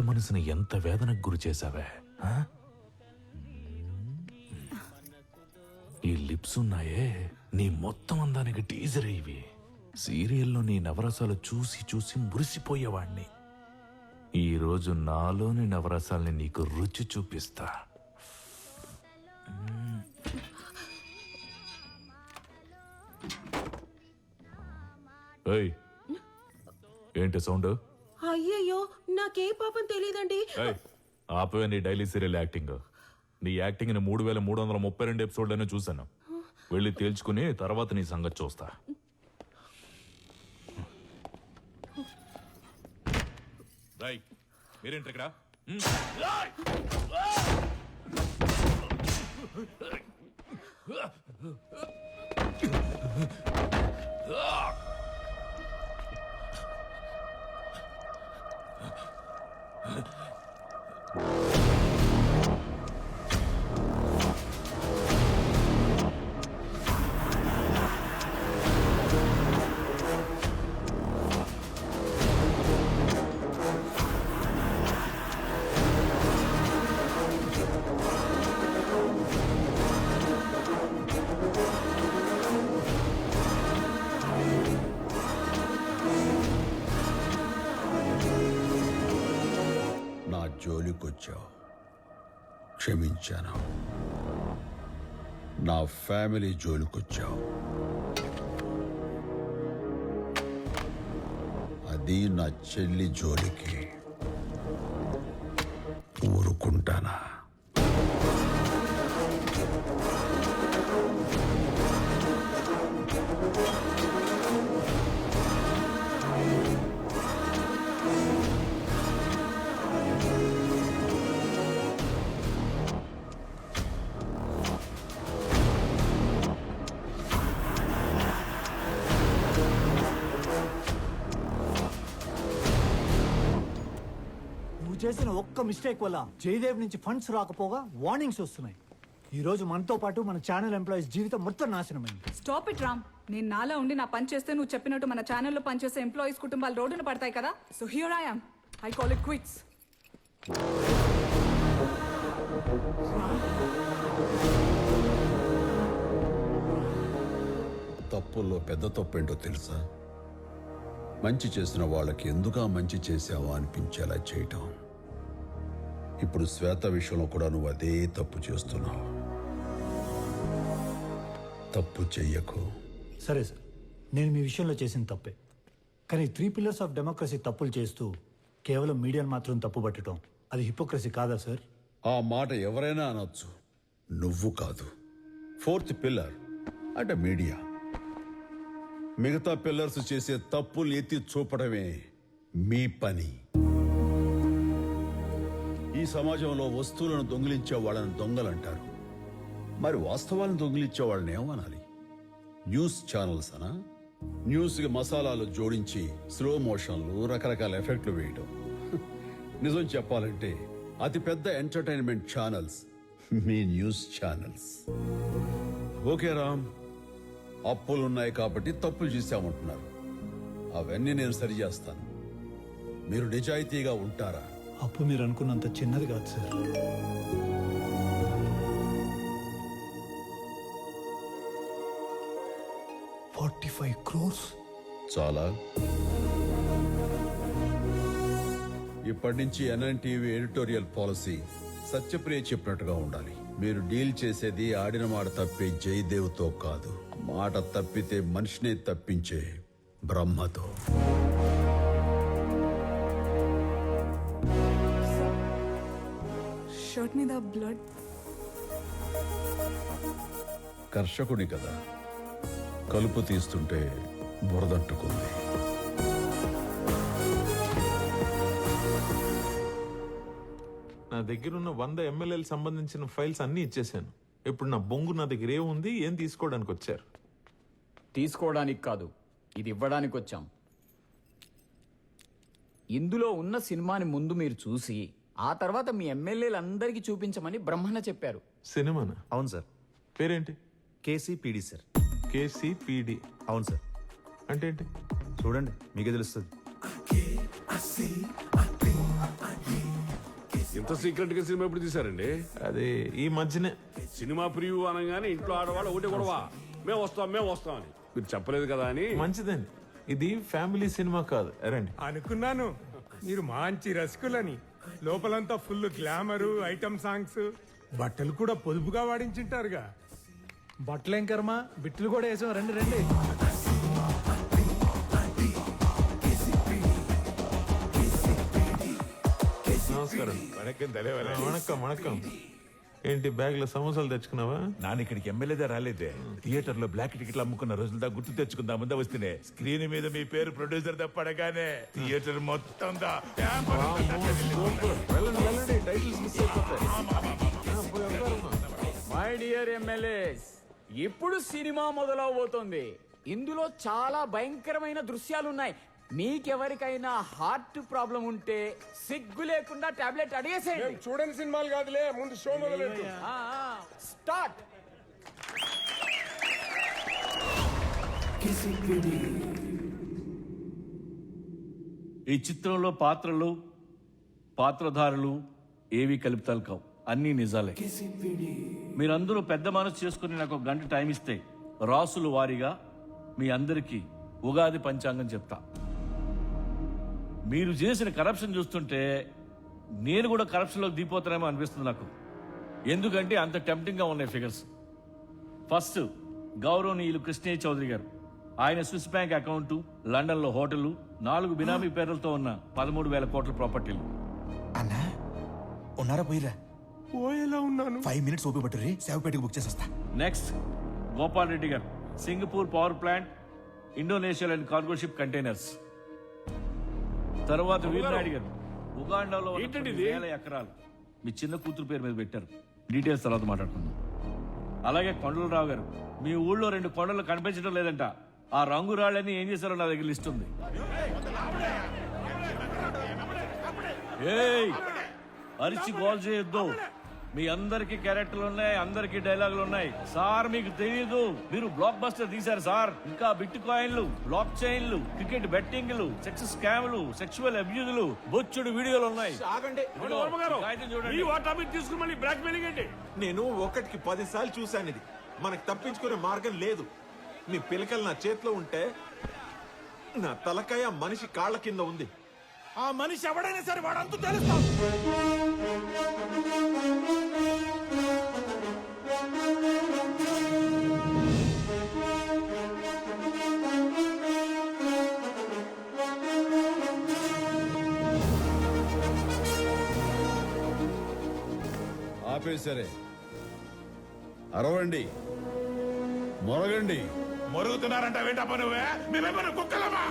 నా మనసుని ఎంత వేదనకు గురి చేశావే ఈ లిప్స్ ఉన్నాయే నీ మొత్తం అందానికి టీజర్ ఇవి. సీరియల్లో నీ నవరసాలు చూసి చూసి మురిసిపోయేవాణ్ణి. ఈ రోజు నాలోని నవరసాల్ని నీకు రుచి చూపిస్తా. ఏయ్ ఏంటి సౌండ్? అయ్యయ్యో నాకే పాపం తెలియదండి ఏయ్ ఆపవే నీ డైలీ సీరియల్ యాక్టింగ్. నీ యాక్టింగ్ని మూడు వేల మూడు వందల ముప్పై రెండు ఎపిసోడ్లోనే చూశాను. వెళ్ళి తేల్చుకుని తర్వాత నీ సంగతి చూస్తా. రై మీరేంటి ఇక్కడ? జోలికొచ్చావు క్షమించాను. నా ఫ్యామిలీ జోలికొచ్చావు. అది నా చెల్లి జోలికి ఊరుకుంటానా? చేసిన ఒక్క మిస్టేక్ వల్ల జయదేవ్ నుంచి ఫండ్స్ రాకపోగా వార్నింగ్స్ వస్తున్నాయి. ఈ రోజు మనతో పాటు మన ఛానల్ ఎంప్లాయీస్ జీవితం మొత్తం నాశనమైంది. Stop it Ram. నేను నాలా ఉండి నా పని చేస్తే నువ్వు చెప్పినట్టు మన ఛానల్లో పనిచేసే ఎంప్లాయీస్ కుటుంబాలు రోడ్డున పడతాయి కదా? So here I am I call it quits తప్పుల్లో పెద్ద తప్పేంటో తెలుసా? మంచి చేసిన వాళ్ళకి ఎందుగా మంచి చేశావా అనిపించేలా చేయటం? ఇప్పుడు శ్వేత విషయంలో కూడా నువ్వు అదే తప్పు చేస్తున్నావు. తప్పు చెయ్యకు. సరే సార్ నేను మీ విషయంలో చేసిన తప్పే. కానీ త్రీ పిల్లర్స్ ఆఫ్ డెమోక్రసీ తప్పులు చేస్తూ కేవలం మీడియాను మాత్రం తప్పు పట్టడం అది హిపోక్రసీ కాదా సార్? ఆ మాట ఎవరైనా అనొచ్చు. నువ్వు కాదు. ఫోర్త్ పిల్లర్ అంటే మీడియా. మిగతా పిల్లర్స్ చేసే తప్పులు ఎత్తి చూపడమే మీ పని. ఈ సమాజంలో వస్తువులను దొంగిలించే వాళ్ళని దొంగలంటారు మరి వాస్తవాలను దొంగిలించే వాళ్ళని ఏమనాలి? న్యూస్ ఛానల్స్ అనా? న్యూస్కి మసాలాలు జోడించి స్లో మోషన్లు రకరకాల ఎఫెక్ట్లు వేయడం నిజం చెప్పాలంటే అతిపెద్ద ఎంటర్టైన్మెంట్ ఛానల్స్ మీ న్యూస్ ఛానల్స్. ఓకే రామ్ అప్పులు ఉన్నాయి కాబట్టి తప్పులు చేశామంటున్నారు. అవన్నీ నేను సరిచేస్తాను. మీరు నిజాయితీగా ఉంటారా? అప్పు మీరు అనుకున్నంత చిన్నది కాదు సార్. Forty five crores? చాలా. ఇప్పటి నుంచి ఎన్ఎన్టీవీ ఎడిటోరియల్ పాలసీ సత్యప్రియ చెప్పినట్టుగా ఉండాలి. మీరు డీల్ చేసేది ఆడిన మాట తప్పే జయదేవ్తో కాదు. మాట తప్పితే మనిషినే తప్పించే బ్రహ్మతో. షర్ట్ మీద బ్లడ్. కర్షకుడి కదా. కలుపు తీస్తుంటే బురదంటుకుంది నా దగ్గర ఉన్న వంద ఎమ్మెల్యేలు సంబంధించిన ఫైల్స్ అన్ని ఇచ్చేసాను ఇప్పుడు నా బొంగు నా దగ్గర ఏముంది ఏం తీసుకోవడానికి వచ్చారు? తీసుకోవడానికి కాదు ఇది ఇవ్వడానికి వచ్చాం ఇందులో ఉన్న సినిమాని ముందు మీరు చూసి ఆ తర్వాత మీ ఎమ్మెల్యేలందరికీ చూపించమని బ్రహ్మణ చెప్పారు. సినిమానా? అవును సార్. పేరేంటి? KCPD sir. కేసీపీడి. అవును సార్. అంటే ఏంటి చూడండి మీకే తెలుస్తుంది. ఇంత సీక్రెట్గా సినిమా ఎప్పుడు తీశారండి? అది ఈ మధ్యనే. సినిమా ప్రివ్యూ అనగానే ఇంట్లో ఆడవాళ్ళు ఒకటి గొడవ. మేము వస్తాం మేము వస్తాం అని. మీరు చెప్పలేదు కదా అని. మంచిదండి. ఇది ఫ్యామిలీ సినిమా కాదు. రండి. అనుకున్నాను. మీరు మంచి రసికులని. లోపలంతా ఫుల్ గ్లామరు ఐటమ్ సాంగ్స్. బట్టలు కూడా పొదుపుగా వాడించుంటారుగా. బట్టలేం కర్మ? బిట్టులు కూడా వేసాం. రండి రండి. నమస్కారం. వణకం వణకం ఏంటి బ్యాగ్లో సమోసాలు తెచ్చుకున్నావా? నాన్న ఇక్కడికి ఎమ్మెల్యేదే రాలేదే. థియేటర్లో బ్లాక్ టికెట్లు అమ్ముకున్న రోజులదా గుర్తు తెచ్చుకుందా ముందే వస్తేనే. స్క్రీన్ మీద మీ పేరు ప్రొడ్యూసర్ దా పడగానే థియేటర్ మొత్తం దా. మై డియర్ ఎమ్మెల్యేస్ ఇప్పుడు సినిమా మొదలవబోతోంది. ఇందులో చాలా భయంకరమైన దృశ్యాలు ఉన్నాయి మీకెవరికైనా హార్ట్ ప్రాబ్లం ఉంటే సిగ్గు లేకుండా టాబ్లెట్ అడిగేసేయండి. చూడని సినిమాలు కాదులే ముందు షో మొదలెట్టు. స్టార్ట్. ఈ చిత్రంలో పాత్రలు పాత్రధారులు ఏవి కలుపుతాలు కావు. అన్నీ నిజాలే. మీరందరూ పెద్ద మనసు చేసుకుని నాకు ఒక గంట టైం ఇస్తే రాసులు వారీగా మీ అందరికీ ఉగాది పంచాంగం చెప్తా. మీరు చేసిన కరప్షన్ చూస్తుంటే నేను కూడా కరప్షన్లోకి దిగిపోతానేమో అనిపిస్తుంది నాకు. ఎందుకంటే అంత టెంప్టింగ్గా ఉన్నాయి ఫిగర్స్ ఫస్ట్ గౌరవనీయులు కృష్ణయ్య చౌదరి గారు. ఆయన స్విస్ బ్యాంక్ అకౌంట్ లండన్లో హోటల్ నాలుగు బినామీ పేర్లతో ఉన్న పదమూడు వేల కోట్ల ప్రాపర్టీలు. అన్నా ఉన్నారా పోయిరా ఎలా ఉన్నాను. ఫైవ్ మినిట్స్ ఓపి పట్టుర్రి సేవపేటకి బుక్ చేసి వస్తా next Gopal Reddy garu. Singapore power plant Indonesia and cargo ship containers తర్వాత వీరనాయుడు గారు ఉగాండాలో ఉన్న ఏంటండి కొన్ని ఇది? వేల ఎకరాలు మీ చిన్న కూతురు పేరు మీద పెట్టారు. డీటెయిల్స్ తర్వాత మాట్లాడుకుందాం. అలాగే కొండలరావు గారు మీ ఊళ్ళో రెండు కొండలు కనిపించడం లేదంట. ఆ రంగు రాళ్ళని ఏం చేశారో నా దగ్గర లిస్ట్ ఉంది. ఏయ్ అరిచి గోల్ చేయొద్దు. మీ అందరికి క్యారెక్టర్లు ఉన్నాయి అందరికి డైలాగులు ఉన్నాయి. సార్ మీకు తెలియదు మీరు బ్లాక్ బస్టర్ తీశారు సార్. ఇంకా బిట్ కాయిన్లు బ్లాక్ చైన్లు క్రికెట్ బెట్టింగ్లు సెక్స్ స్కామ్లు సెక్షువల్ అబ్యూజులు బొచ్చుడు వీడియోలు ఉన్నాయి. ఇదిగో, ఈ కాగితం చూడండి. ఈ వాటా మీరు తీసుకుని మళ్ళీ బ్లాక్ మెయిలింగ్ ఏంటి? నేను ఒకటికి పది సార్లు చూశాను ఇది మనకు తప్పించుకునే మార్గం లేదు. నీ పిలకలు నా చేతిలో ఉంటే నా తలకాయ మనిషి కాళ్ళ కింద ఉంది. ఆ మనిషి ఎవడైనా సరే వాడంతా తెలుస్తాం. ఆపేసరే అరవండి. మొరగండి. మొరుగుతున్నారంట వేటప్ప నువ్వే? మేమేమన్నా కుక్కలమా?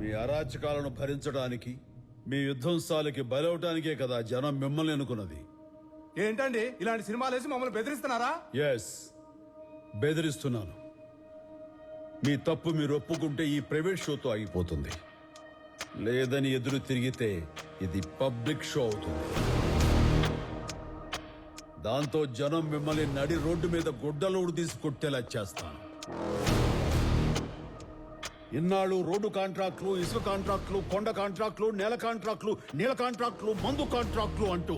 మీ అరాచకాలను భరించడానికి మీ యుద్ధంసాలకి బలవటానికే కదా జనం మిమ్మల్ని అనుకున్నది ఏంటండి? ఇలాంటి సినిమాలు వేసి మమ్మల్ని బెదిరిస్తున్నారా? ఎస్ బెదిరిస్తున్నాను. మీ తప్పు మీరు ఒప్పుకుంటే ఈ ప్రైవేట్ షోతో ఆగిపోతుంది. లేదని ఎదురు తిరిగితే ఇది పబ్లిక్ షో అవుతుంది. దాంతో జనం మిమ్మల్ని నడి రోడ్డు మీద గుడ్డలోడు తీసి కొట్టేలా చేస్తాను. ఇన్నాళ్ళు రోడ్డు కాంట్రాక్టులు ఇసుక కాంట్రాక్టులు కొండ కాంట్రాక్టులు నేల కాంట్రాక్టులు నీల కాంట్రాక్టులు మందు కాంట్రాక్టులు అంటూ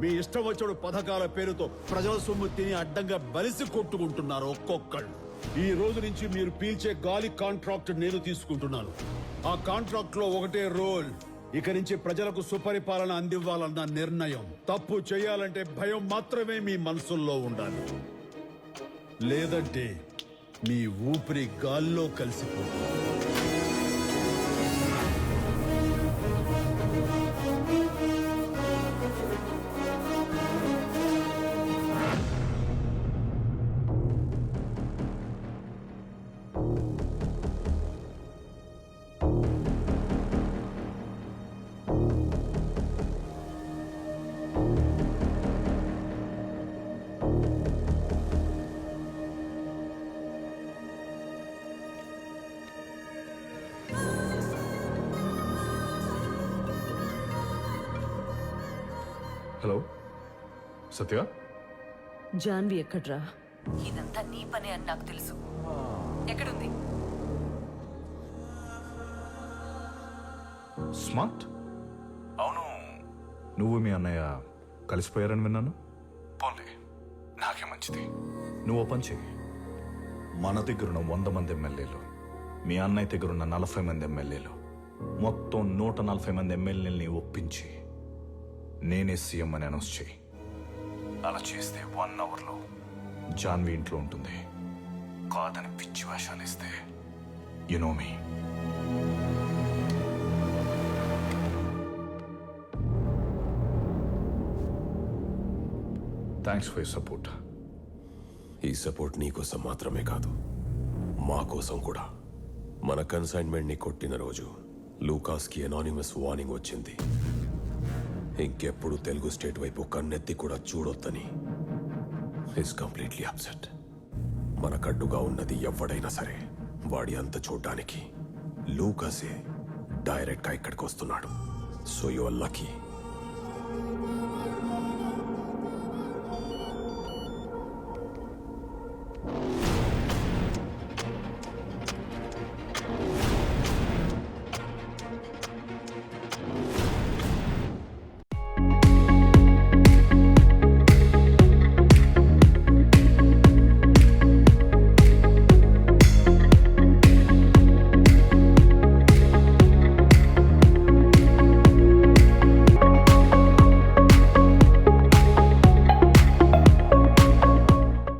మీ ఇష్టం వచ్చాడు పథకాల పేరుతో ప్రజల సొమ్ము తిని అడ్డంగా బలిసి కొట్టుకుంటున్నారు ఒక్కొక్కళ్ళు. ఈ రోజు నుంచి మీరు పీల్చే గాలి కాంట్రాక్ట్ నేను తీసుకుంటున్నాను. ఆ కాంట్రాక్ట్లో ఒకటే రోల్. ఇక నుంచి ప్రజలకు సుపరిపాలన అందివ్వాలన్న నిర్ణయం. తప్పు చేయాలంటే భయం మాత్రమే మీ మనసుల్లో ఉండాలి. లేదంటే మీ ఊపిరి గాల్లో కలిసిపోతుంది. హలో సత్య? జాన్వి ఎక్కడ్రా? ఇదంతా నీ పనే అని నాకు తెలుసు. ఎక్కడుంది? స్మార్ట్? అవును. నువ్వు మీ అన్నయ్య కలిసిపోయారని విన్నాను? పోలే నాకే మంచిది. నువ్వు ఓ పని చెయ్యి మన దగ్గరున్న వంద మంది ఎమ్మెల్యేలు మీ అన్నయ్య దగ్గరున్న నలభై మంది ఎమ్మెల్యేలు మొత్తం నూట నలభై మంది ఎమ్మెల్యేలని ఒప్పించి నేనే సీఎం అని అనౌన్స్ చేయి. అలా చేస్తే వన్ అవర్లో జాన్వి ఇంట్లో ఉంటుంది. కాదని పిచ్చి వేషాలు ఇస్తే యు నో మీ థ్యాంక్స్ ఫర్ సపోర్ట్ ఈ సపోర్ట్ నీకోసం మాత్రమే కాదు మా కోసం కూడా. మన కన్సైన్మెంట్ని కొట్టిన రోజు లూకాస్కి అనానిమస్ వార్నింగ్ వచ్చింది. ఇంకెప్పుడు తెలుగు స్టేట్ వైపు కన్నెత్తి కూడా చూడొద్దని. ఇస్ కంప్లీట్లీ అప్సెట్ మన కడ్డుగా ఉన్నది ఎవడైనా సరే వాడి అంత చూడ్డానికి లూకాసే డైరెక్ట్గా ఇక్కడికి వస్తున్నాడు. So your lucky